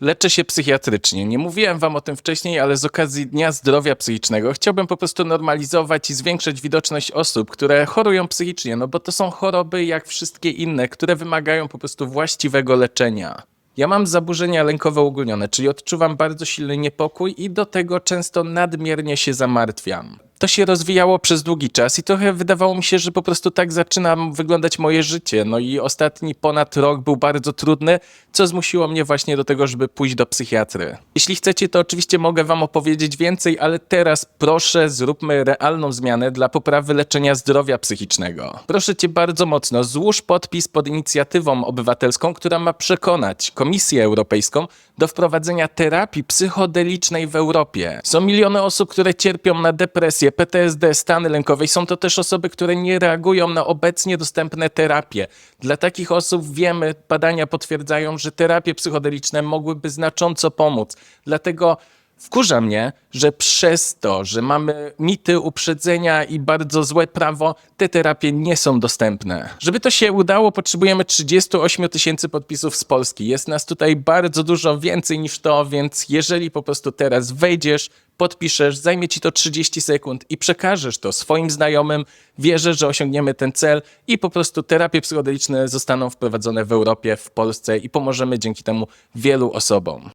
Leczę się psychiatrycznie. Nie mówiłem wam o tym wcześniej, ale z okazji Dnia Zdrowia Psychicznego chciałbym po prostu normalizować i zwiększyć widoczność osób, które chorują psychicznie, no bo to są choroby jak wszystkie inne, które wymagają po prostu właściwego leczenia. Ja mam zaburzenia lękowe ogólnione, czyli odczuwam bardzo silny niepokój i do tego często nadmiernie się zamartwiam. To się rozwijało przez długi czas i trochę wydawało mi się, że po prostu tak zaczyna wyglądać moje życie. No i ostatni ponad rok był bardzo trudny, co zmusiło mnie właśnie do tego, żeby pójść do psychiatry. Jeśli chcecie, to oczywiście mogę wam opowiedzieć więcej, ale teraz proszę zróbmy realną zmianę dla poprawy leczenia zdrowia psychicznego. Proszę cię bardzo mocno, złóż podpis pod inicjatywą obywatelską, która ma przekonać Komisję Europejską do wprowadzenia terapii psychodelicznej w Europie. Są miliony osób, które cierpią na PTSD, stany lękowe. i Są to też osoby, które nie reagują na obecnie dostępne terapie. Dla takich osób wiemy, badania potwierdzają, że terapie psychodeliczne mogłyby znacząco pomóc. Dlatego Wkurza mnie, że przez to, że mamy mity, uprzedzenia i bardzo złe prawo, te terapie nie są dostępne. Żeby to się udało, potrzebujemy 38 tysięcy podpisów z Polski. Jest nas tutaj bardzo dużo więcej niż to, więc jeżeli po prostu teraz wejdziesz, podpiszesz, zajmie ci to 30 sekund i przekażesz to swoim znajomym, wierzę, że osiągniemy ten cel i po prostu terapie psychodeliczne zostaną wprowadzone w Europie, w Polsce i pomożemy dzięki temu wielu osobom.